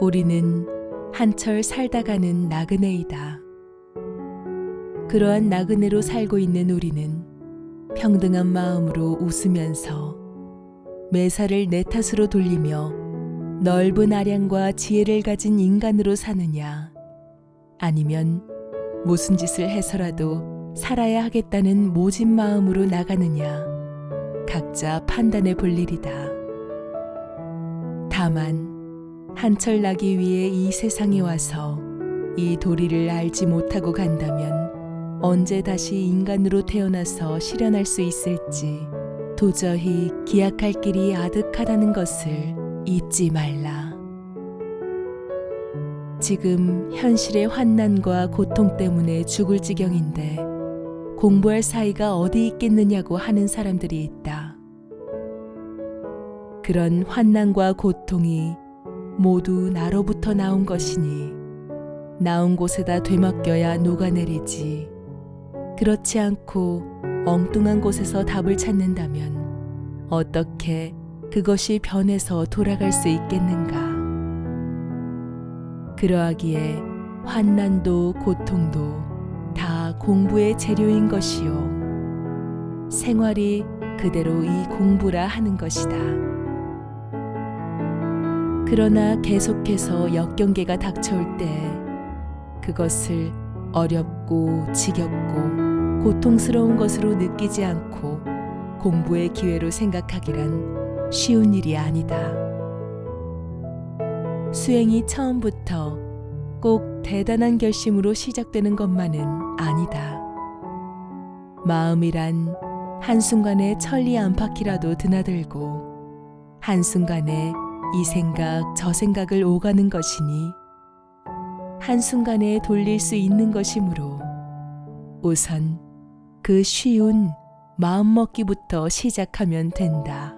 우리는 한철 살다 가는 나그네이다. 그러한 나그네로 살고 있는 우리는 평등한 마음으로 웃으면서 매사를 내 탓으로 돌리며 넓은 아량과 지혜를 가진 인간으로 사느냐 아니면 무슨 짓을 해서라도 살아야 하겠다는 모진 마음으로 나가느냐 각자 판단해 볼 일이다. 다만 한철 나기 위해 이 세상에 와서 이 도리를 알지 못하고 간다면 언제 다시 인간으로 태어나서 실현할 수 있을지 도저히 기약할 길이 아득하다는 것을 잊지 말라. 지금 현실의 환난과 고통 때문에 죽을 지경인데 공부할 사이가 어디 있겠느냐고 하는 사람들이 있다. 그런 환난과 고통이 모두 나로부터 나온 것이니 나온 곳에다 되맡겨야 녹아내리지. 그렇지 않고 엉뚱한 곳에서 답을 찾는다면 어떻게 그것이 변해서 돌아갈 수 있겠는가? 그러하기에 환난도 고통도 다 공부의 재료인 것이요. 생활이 그대로 이 공부라 하는 것이다. 그러나 계속해서 역경계가 닥쳐올 때 그것을 어렵고 지겹고 고통스러운 것으로 느끼지 않고 공부의 기회로 생각하기란 쉬운 일이 아니다. 수행이 처음부터 꼭 대단한 결심으로 시작되는 것만은 아니다. 마음이란 한순간에 천리 안팎이라도 드나들고 한순간에 이 생각 저 생각을 오가는 것이니 한순간에 돌릴 수 있는 것이므로 우선 그 쉬운 마음먹기부터 시작하면 된다.